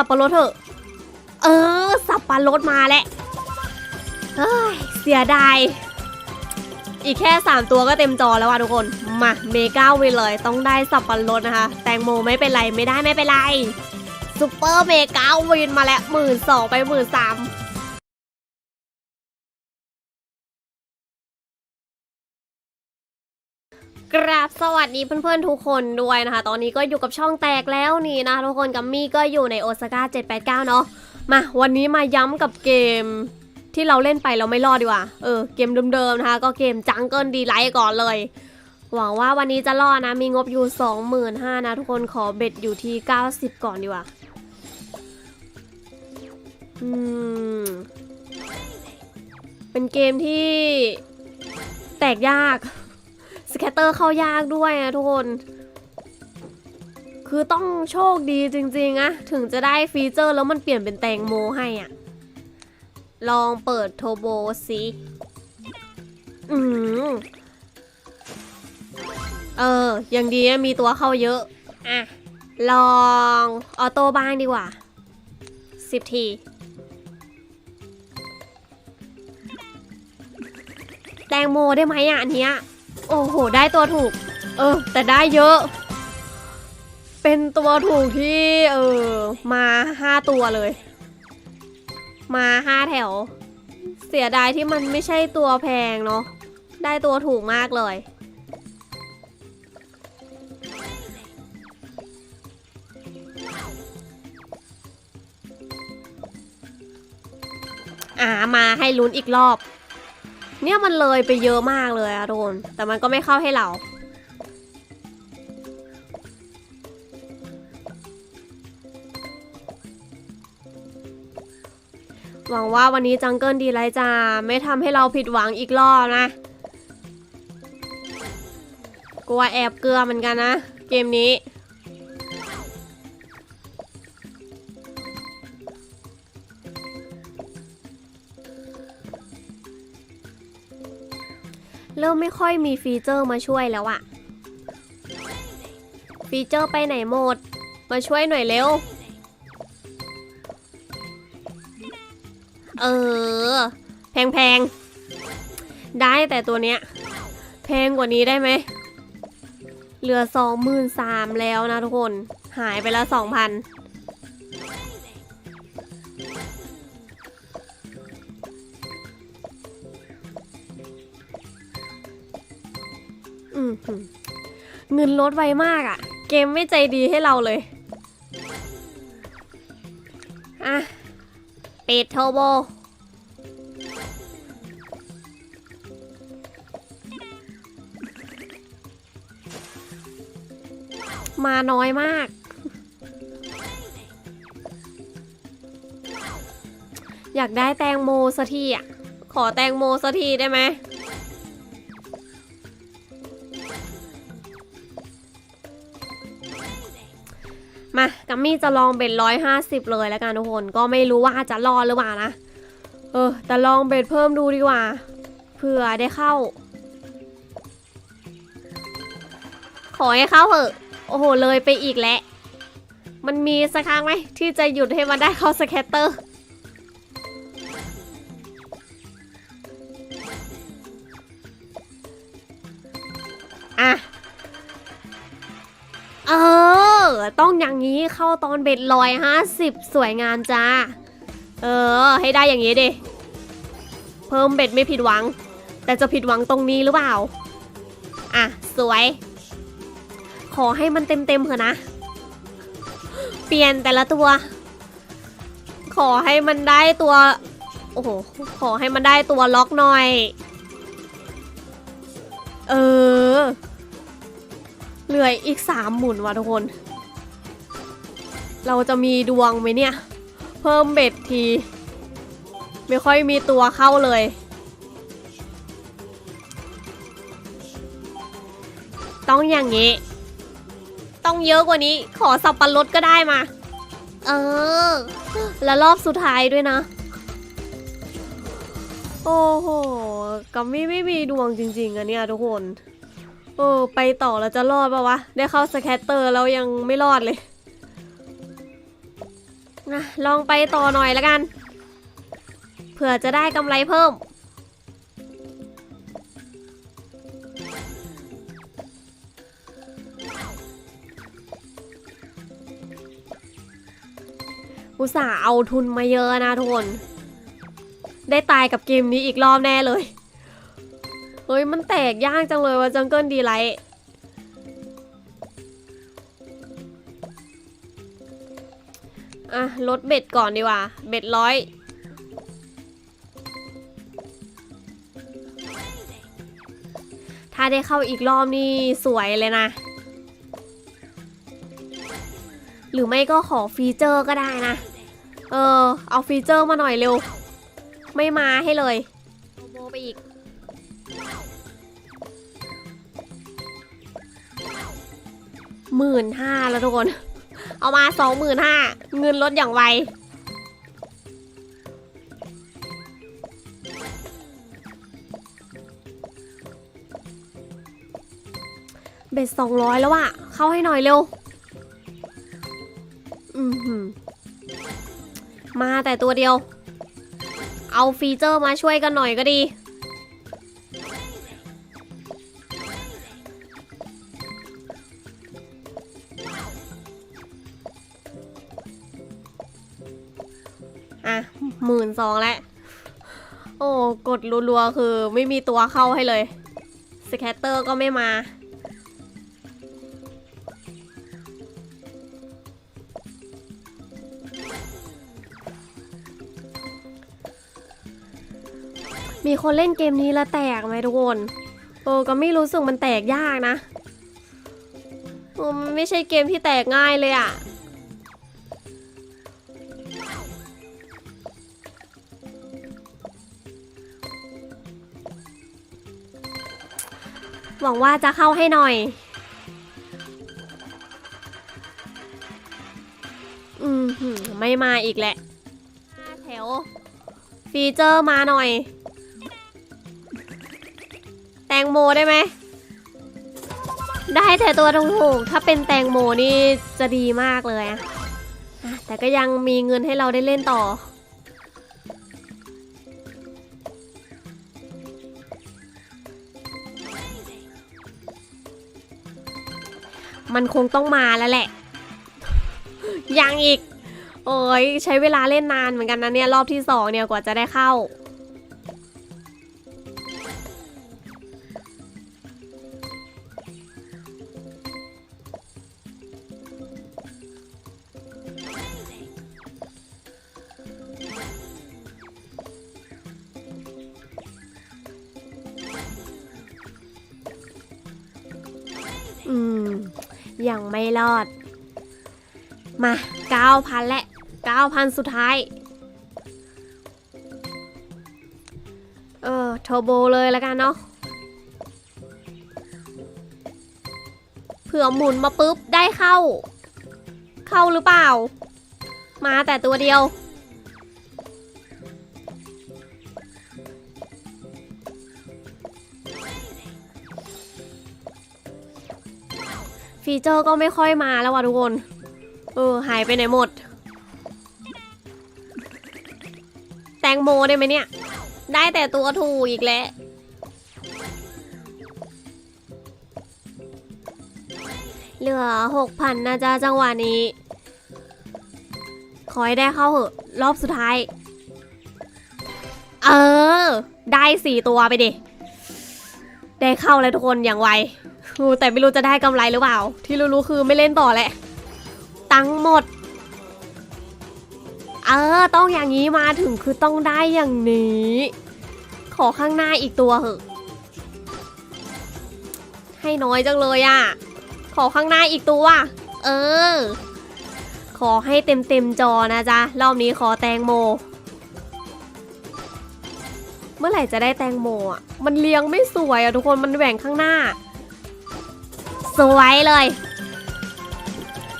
สับปะรดเถอะ เออ สับปะรดมาแล้วเฮ้ยเสียดายอีกแค่ 3 ตัวก็เต็มจอแล้วว่ะทุกคน มาเมกาวินเลยต้องได้สับปะรดนะคะ แตงโมไม่เป็นไรไม่ได้ไม่เป็นไรซูเปอร์เมกาวินมาแล้วหมื่นสองไปหมื่นสาม กราบสวัสดีเพื่อนๆทุกคนด้วยนะคะ ตอนนี้ก็อยู่กับช่องแตกแล้วนี่นะทุกคนกัมมี่ก็อยู่ในโอซาก้า789 เนาะมาวันนี้มาย้ำกับเกมที่เราเล่นไปเราไม่รอดดีกว่า เออเกมเดิมๆนะคะ ก็เกมจังเกิลดีไลท์ก่อนเลย หวังว่าวันนี้จะรอดนะ มีงบอยู่ 25,000นะทุกคนขอเบ็ดอยู่ที่ 90 ก่อนดีกว่า อืม เป็นเกมที่แตกยาก แคตเตอร์เข้ายากด้วยนะทุกคน คือต้องโชคดีจริงๆอะถึงจะได้ฟีเจอร์แล้วมันเปลี่ยนเป็นแตงโมให้อะลองเปิดโทโบสิอืมเออยังดีมีตัวเข้าเยอะ อะ ลองออโต้บ้างดีกว่าสิบทีแตงโมได้ไหมอะอันเนี้ย โอ้โห ได้ตัวถูก เออ แต่ได้เยอะ เป็นตัวถูกที่เออมาห้าตัวเลย มาห้าแถว เสียดายที่มันไม่ใช่ตัวแพงเนาะ ได้ตัวถูกมากเลย อ่ามาให้ลุ้นอีกรอบ เนี่ยมันเลยไปเยอะมากเลยอะโดน แต่มันก็ไม่เข้าให้เรา หวังว่าวันนี้จังเกิลดีไลท์จะไม่ทำให้เราผิดหวังอีกรอบนะ กลัวแอบเกลือเหมือนกันนะ เกมนี้ เริ่มไม่ค่อยมีฟีเจอร์มาช่วยแล้วอะฟีเจอร์ไปไหนหมด มาช่วยหน่อยเร็ว เออ แพงๆ ได้แต่ตัวเนี้ย แพงกว่านี้ได้ไหม เหลือสองหมื่นสามแล้วนะทุกคน หายไปล้วสองพัน เงินลดไวมากอะ่ะ เกมไม่ใจดีให้เราเลย อะปิดโทโบ มาน้อยมาก อยากได้แตงโมสักทีอะ ขอแตงโมสักทีได้ไหม มากัมมี่จะลองเบ็ดร้อยห้าสิบเลยแล้วกันทุกคนก็ไม่รู้ว่าจะรอดหรือเปล่านะ เออ แต่ลองเบ็ดเพิ่มดูดีกว่าเผื่อได้เข้า ขอให้เข้าเถอะ โอ้โหเลยไปอีกแล้วมันมีสักครั้งไหมที่จะหยุดให้มันได้เข้าสแคตเตอร์ ต้องอย่างนี้เข้าตอนเบ็ดลอยห้าสิบสวยงามจ้า เออ ให้ได้อย่างนี้ดิ เพิ่มเบ็ดไม่ผิดหวัง แต่จะผิดหวังตรงนี้หรือเปล่า อะ สวย ขอให้มันเต็มๆเถอะนะ เปลี่ยนแต่ละตัว ขอให้มันได้ตัว โอ้โห ขอให้มันได้ตัวล็อกหน่อย เออเหลืออีกสามหมุนว่ะทุกคน เราจะมีดวงไหมเนี่ย เพิ่มเบ็ดที ไม่ค่อยมีตัวเข้าเลย ต้องอย่างนี้ ต้องเยอะกว่านี้ ขอสับปะรดก็ได้มา เออ แล้วรอบสุดท้ายด้วยนะ โอ้โหกัมมี่ไม่มีดวงจริง ๆอะเนี่ยทุกคนโอ้ไปต่อแล้วจะรอดปะวะ ได้เข้าสแคตเตอร์แล้วยังไม่รอดเลยง นะลองไปต่อหน่อยแล้วกัน เผื่อจะได้กำไรเพิ่ม อุตส่าห์เอาทุนมาเยอะนะทุกคน ได้ตายกับเกมนี้อีกรอบแน่เลย เฮ้ยมันแตกยากจังเลยว่าจังเกิลดีไลท์ ลดเบ็ดก่อนดีกว่า เบ็ดร้อยถ้าได้เข้าอีกรอบนี่สวยเลยนะ หรือไม่ก็ขอฟีเจอร์ก็ได้นะ เออ เอาฟีเจอร์มาหน่อยเร็ว ไม่มาให้เลยโบไปอีก หมื่นห้าแล้วทุกคน เอามาสองหมื่นห้าเงินลดอย่างไว เบ็ดสองร้อยแล้วอะเข้าให้หน่อยเร็ว อือหือมาแต่ตัวเดียว เอาฟีเจอร์มาช่วยกันหน่อยก็ดี นสองแล้ว โอ้กดรัวๆคือไม่มีตัวเข้าให้เลย สแคตเตอร์ก็ไม่มา มีคนเล่นเกมนี้แล้วแตกไหมทุกคนเออก็ไม่รู้สึกมันแตกยากนะเออมันไม่ใช่เกมที่แตกง่ายเลยอะ หวังว่าจะเข้าให้หน่อยอืมหืมไม่มาอีกแหละแถว ฟีเจอร์มาหน่อย แตงโมได้ไหม ได้แต่ตัวถูกๆถ้าเป็นแตงโมนี่จะดีมากเลยอะแต่ก็ยังมีเงินให้เราได้เล่นต่อ มันคงต้องมาแล้วแหละ ยังอีก โอ้ยใช้เวลาเล่นนานเหมือนกันนะเนี่ย รอบที่สองเนี่ยกว่าจะได้เข้า อืม ยังไม่รอด มาเก้าพันและเก้าพันสุดท้าย เออโทโบเลยแล้วกันเนาะเผื่อหมุนมาปุ๊บ ได้เข้า เข้าหรือเปล่า มาแต่ตัวเดียว ฟีเจอร์ก็ไม่ค่อยมาแล้วว่ะทุกคน เออ หายไปไหนหมด แตงโมได้ไหมเนี่ย ได้แต่ตัวถูกอีกแล้วเหลือหกพันนะจ๊ะจังหวะนี้ ขอให้ได้เข้าเหอะ รอบสุดท้าย เออ ได้สี่ตัวไปดิ ได้เข้าเลยทุกคนอย่างไว แต่ไม่รู้จะได้กำไรหรือเปล่า ที่รู้ๆคือไม่เล่นต่อแหละ ตังหมด เออ ต้องอย่างนี้มาถึงคือต้องได้อย่างนี้ ขอข้างหน้าอีกตัวเหอะ ให้น้อยจังเลยอะ่ะ ขอข้างหน้าอีกตัว เออ ขอให้เต็มเต็มๆจอนะจ๊ะ รอบนี้ขอแตงโม เมื่อไหร่จะได้แตงโมอะ มันเลี้ยงไม่สวยอะทุกคน มันแหว่งข้างหน้า สวยเลย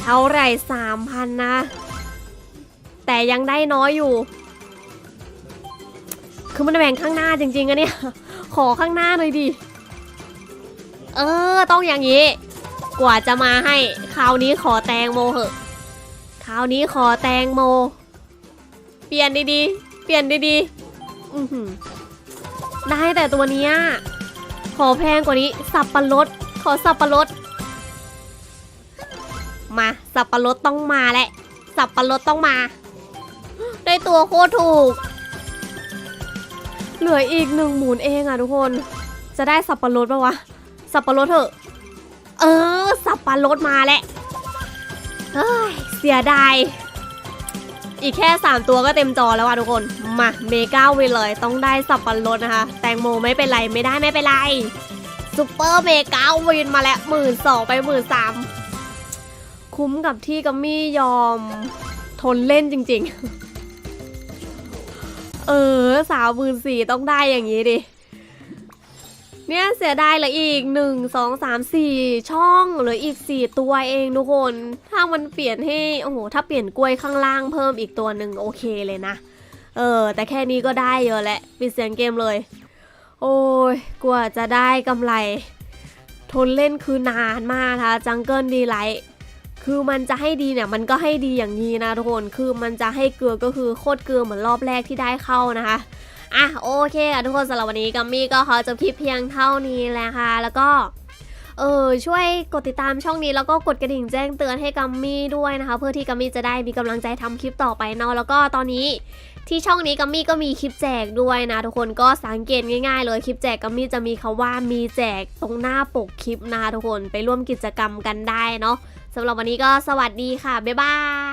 เท่าไหร่สามพันนะ แต่ยังได้น้อยอยู่ คือมันแหว่งข้างหน้าจริงๆอะเนี่ย ขอข้างหน้าหน่อยดิ เออ ต้องอย่างนี้ กว่าจะมาให้ คราวนี้ขอแตงโมเหอะ คราวนี้ขอแตงโม เปลี่ยนดีๆ เปลี่ยนดีๆ อือหือได้แต่ตัวเนี้ยขอแพงกว่านี้ สับปะรด ขอสับปะรด มาสับปะรดต้องมาแหละสับปะรดต้องมา ได้ตัวโคตรถูก เหลืออีกหนึ่งหมุนเองอะทุกคน จะได้สับปะรดปะวะ สับปะรดเถอะ เออ สับปะรดมาแหละเฮ้ยเสียดาย อีกแค่ 3 ตัวก็เต็มจอแล้วว่ะทุกคน มาเมก้าวินเลย ต้องได้สับปะรดนะคะ แตงโมไม่เป็นไรไม่ได้ไม่เป็นไร ซูเปอร์เมกาวินมาแล้วหมื่นสองไปหมื่นสามคุ้มกับที่กัมมี่ยอมทนเล่นจริง ๆ เออสาวหมื่นสี่ต้องได้อย่างนี้ดิ เนี่ยเสียดายเหลืออีกหนึ่งสองสามสี่ช่องเหลืออีกสี่ตัวเองทุกคน ถ้ามันเปลี่ยนให้ โอ้โห ถ้าเปลี่ยนกล้วยข้างล่างเพิ่มอีกตัวหนึ่งโอเคเลยนะ เออ แต่แค่นี้ก็ได้เยอะแหละปิดเสียงเกมเลย โอ้ยกว่าจะได้กำไร ทนเล่นคือนานมากนะคะจังเกิลดีไลท์คือมันจะให้ดีเนี่ยมันก็ให้ดีอย่างนี้นะทุกคน คือมันจะให้เกลือก็คือโคตรเกลือเหมือนรอบแรกที่ได้เข้านะคะอะโอเคค่ะทุกคนสำหรับวันนี้กัมมี่ก็ขอจบคลิปเพียงเท่านี้แหละค่ะ แล้วก็ เออช่วยกดติดตามช่องนี้แล้วก็กดกระดิ่งแจ้งเตือนให้กัมมี่ด้วยนะคะ เพื่อที่กัมมี่จะได้มีกำลังใจทำคลิปต่อไปเนาะแล้วก็ตอนนี้ที่ช่องนี้กัมมี่ก็มีคลิปแจกด้วยนะ ทุกคนก็สังเกตง่ายๆเลยคลิปแจกกัมมี่จะมีคาว่ามีแจกตรงหน้าปกคลิปนะคะทุกคนไปร่วมกิจกรรมกันได้เนาะสำหรับวันนี้ก็สวัสดีค่ะบ๊ายบาย